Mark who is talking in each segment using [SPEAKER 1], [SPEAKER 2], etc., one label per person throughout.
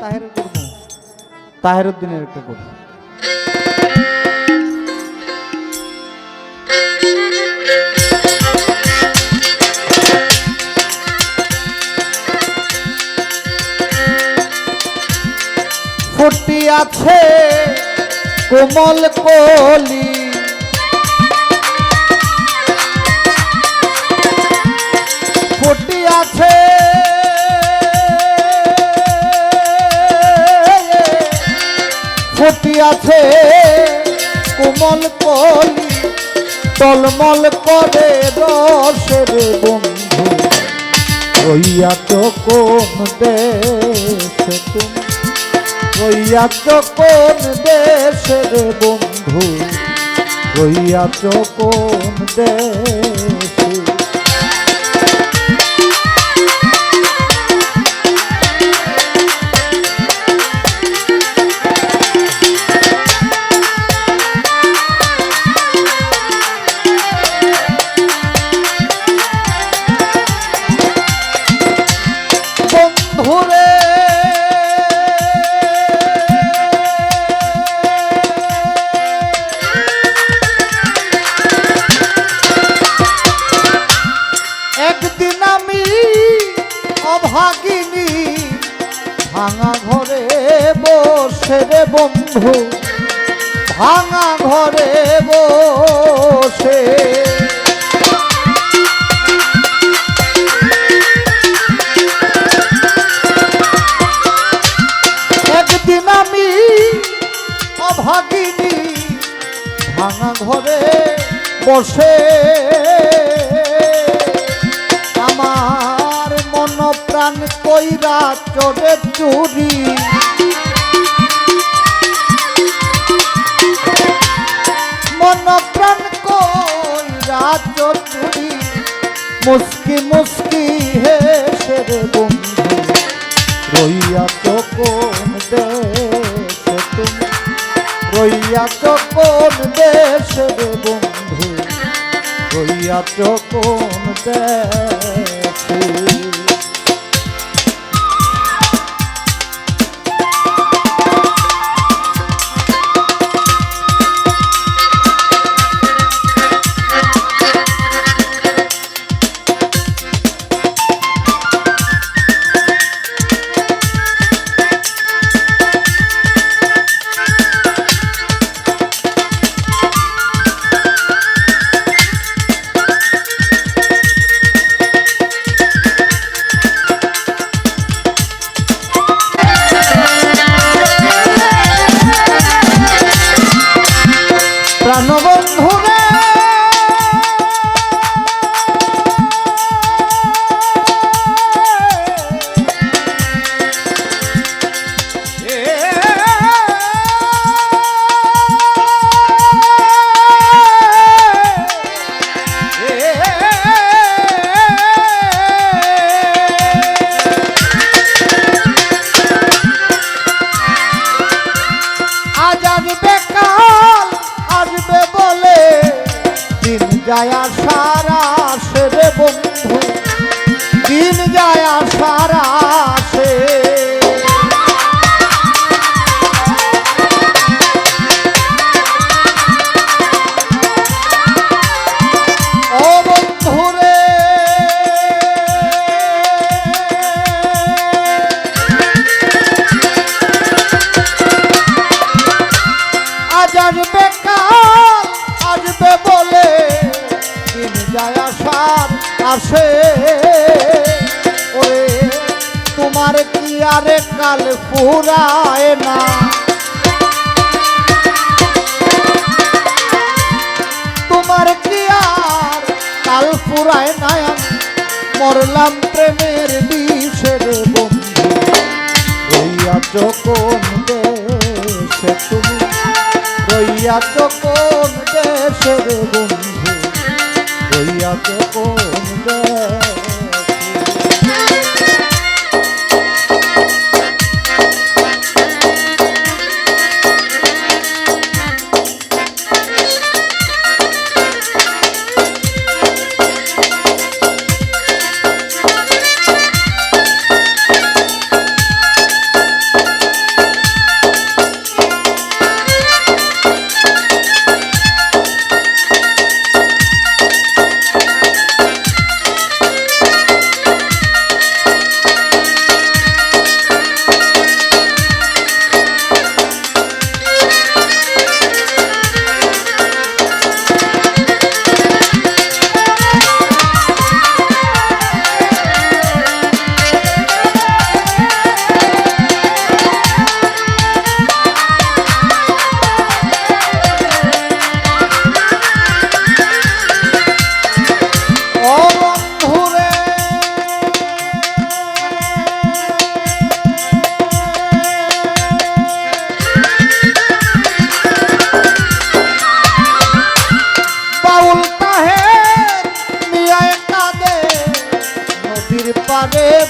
[SPEAKER 1] তাহেরের করব তাহের উদ্দিনের একটা করব ফুটি আছে কোমল কলি। ফুটি আছে আছে। কোমল কলি টলমল করে রসের বন্ধু। রইয়া তো কোন দেশে তুমি? রইয়া তো কোন দেশের বন্ধু? রইয়া তো কোন দেশে আমি অভাগিনী, ভাঙা ঘরে বসে রে বন্ধু, ভাঙা ঘরে বসে। একদিন আমি অভাগিনী, ভাঙা ঘরে বসে চড়ে চুরি। মন প্রাণ কইরা চুরি। মুস্কি মুস্কি হেসে রে বন্ধু। রইয়া তো কোন দেশে তুমি? রইয়া তো কোন দেশে বন্ধু? রইয়া তো কোন দেশে প্রাণবন্ধু রে। যায় সারা রে বন্ধু। দিন যায় সারা সে আসবে কাল আসবে বলে যায় আসার আসে ওরে, তোমার কি আরে কাল ফুরায় না? তোমার কি আর কাল ফুরায় না? মরলাম প্রেমের বিষের বন্ধু। তুমি দেশের বন্ধু। রইয়াছ কোন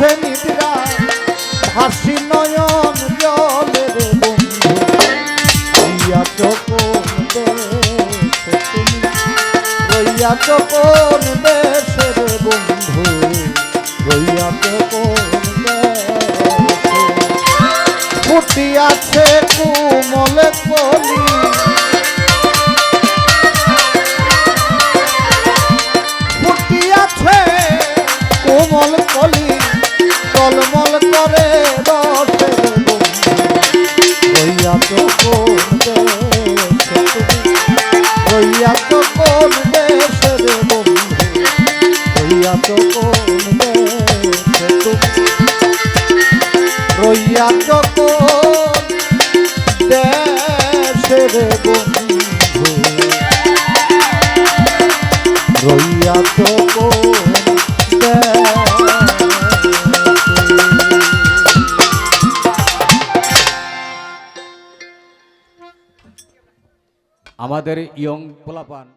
[SPEAKER 1] আসে নিদ্রা হাসি নয়
[SPEAKER 2] আমাদের ইয়ং পোলাপান।